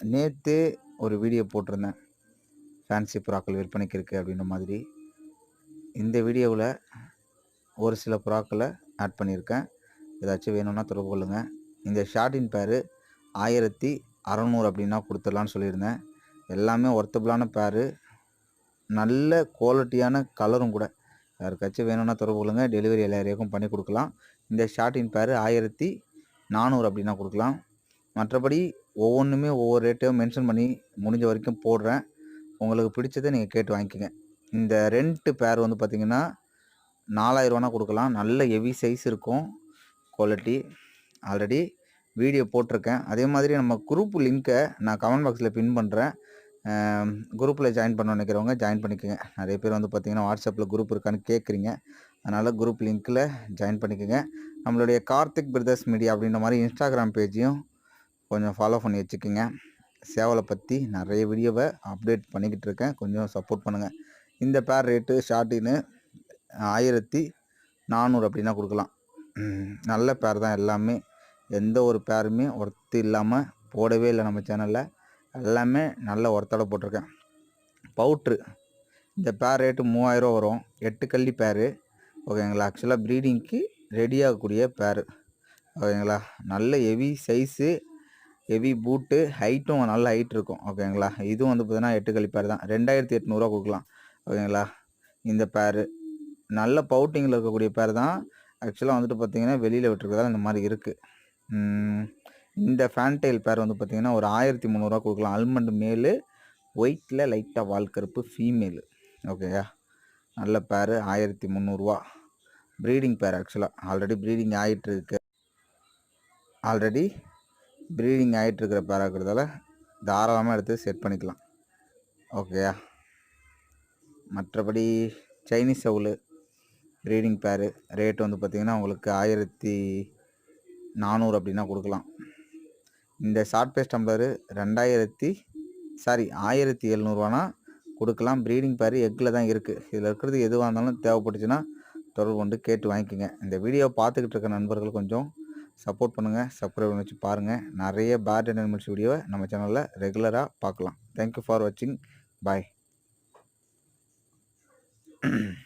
நேற்று ஒரு வீடியோ போட்டிருந்தேன். ஃபேன்சி புறாக்கள் விற்பனைக்கு இருக்குது அப்படின்ற மாதிரி. இந்த வீடியோவில் ஒரு சில புறாக்களை ஆட் பண்ணியிருக்கேன். ஏதாச்சும் வேணும்னா தொடர்பு கொள்ளுங்கள் இந்த ஷார்டின் பேரு ஆயிரத்தி அறநூறு அப்படின்னா கொடுத்துடலான்னு சொல்லியிருந்தேன். எல்லாமே ஒர்த்தபிளான பேரு நல்ல குவாலிட்டியான கலரும் கூட. யாருக்காச்சும் வேணும்னா தொடர்பு கொள்ளுங்கள் டெலிவரி எல்லா பண்ணி கொடுக்கலாம். இந்த ஷார்ட்டின் பேர் ஆயிரத்தி நானூறு அப்படின்னா கொடுக்கலாம். மற்றபடி ஒவ்வொன்றுமே ஒவ்வொரு ரேட்டையும் மென்ஷன் பண்ணி முடிஞ்ச வரைக்கும் போடுறேன். உங்களுக்கு பிடிச்சதை நீங்கள் கேட்டு வாங்கிக்கோங்க. இந்த ரெண்ட்டு பேர் வந்து பார்த்திங்கன்னா நாலாயிரரூவானா கொடுக்கலாம். நல்ல ஹெவி சைஸ் இருக்கும் குவாலிட்டி ஆல்ரெடி வீடியோ போட்டிருக்கேன். அதே மாதிரி நம்ம குரூப் லிங்க்கை நான் கமெண்ட் பாக்ஸில் பின் பண்ணுறேன் குரூப்பில் ஜாயின் பண்ண நினைக்கிறவங்க ஜாயின் பண்ணிக்கோங்க. நிறைய பேர் வந்து பார்த்திங்கன்னா வாட்ஸ்அப்பில் குரூப் இருக்கான்னு கேட்குறீங்க அதனால் குரூப் லிங்க்கில் ஜாயின் பண்ணிக்கோங்க. நம்மளுடைய கார்த்திக் பிரதர்ஸ் மீடியா அப்படின்ற மாதிரி இன்ஸ்டாகிராம் பேஜையும் கொஞ்சம் ஃபாலோ பண்ணி வச்சுக்கோங்க. சேவலை பற்றி நிறைய வீடியோவை அப்டேட் பண்ணிக்கிட்டு இருக்கேன். கொஞ்சம் சப்போர்ட் பண்ணுங்கள் இந்த பேர் ரேட்டு ஷார்ட்டின்னு ஆயிரத்தி நானூறு அப்படின்னா கொடுக்கலாம். நல்ல பேர் தான் எல்லாமே. எந்த ஒரு பேருமே ஒர்த்து இல்லாமல் போடவே இல்லை நம்ம சேனலில் எல்லாமே நல்ல ஒர்த்தோட போட்டிருக்கேன். பவுட்ரு இந்த பேர் ரேட்டு மூவாயிரம் வரும். எட்டு கள்ளி பேரு ஓகேங்களா? ஆக்சுவலாக ப்ரீடிங்க்கு ரெடி ஆகக்கூடிய ஓகேங்களா? நல்ல ஹெவி சைஸு ஹெவி பூட்டு ஹைட்டும் நல்ல ஹைட் இருக்கும். ஓகேங்களா இதுவும் வந்து பார்த்தீங்கன்னா எட்டு கள்ளி பேர் தான். ரெண்டாயிரத்தி எட்நூறுவா கொடுக்கலாம். ஓகேங்களா இந்த பேரு நல்ல பவுட்டிங்கில் இருக்கக்கூடிய பேர் தான். ஆக்சுவலாக வந்துட்டு பார்த்தீங்கன்னா வெளியில் விட்டுருக்கதால இந்த மாதிரி இருக்குது இந்த ஃபேன்டைல் பேர் வந்து பார்த்தீங்கன்னா ஒரு ஆயிரத்தி முந்நூறுரூவா கொடுக்கலாம். அல்மண்ட் மேலு ஒயிட்டில் லைட்டாக வால் கருப்பு ஃபீமேலு ஓகேயா நல்ல பேர் ஆயிரத்தி முந்நூறுரூவா ப்ரீடிங் பேர் ஆக்சுவலாக ஆல்ரெடி ப்ரீடிங் ஆகிட்டுருக்கு ஆல்ரெடி ப்ரீடிங் ஆகிட்டுருக்கிற பேராக இருக்கிறதால தாராளமாக எடுத்து செட் பண்ணிக்கலாம். ஓகேயா மற்றபடி சைனீஸ் சவுலு ப்ரீடிங் பேரு ரேட் வந்து பார்த்திங்கன்னா உங்களுக்கு ஆயிரத்தி நானூறு அப்படின்னா கொடுக்கலாம். இந்த ஷார்ட் பேஸ் டம்ளரு ரெண்டாயிரத்தி சாரி ஆயிரத்தி எழுநூறுவானா கொடுக்கலாம். ப்ரீடிங் பேர் எக்கில் தான் இருக்குது இதில் இருக்கிறது எதுவாக இருந்தாலும் தேவைப்பட்டுச்சுன்னா தொடர்பு கொண்டு கேட்டு வாங்கிக்கோங்க. இந்த வீடியோ பார்த்துக்கிட்டு இருக்க நண்பர்கள் கொஞ்சம் சப்போர்ட் பண்ணுங்கள் சப்ஸ்கிரைப் பண்ணி வச்சு பாருங்கள் நிறைய பேட் அனிமல்ஸ் வீடியோவை நம்ம சேனலில் ரெகுலராக பார்க்கலாம். தேங்க்யூ ஃபார் வாட்சிங் பாய்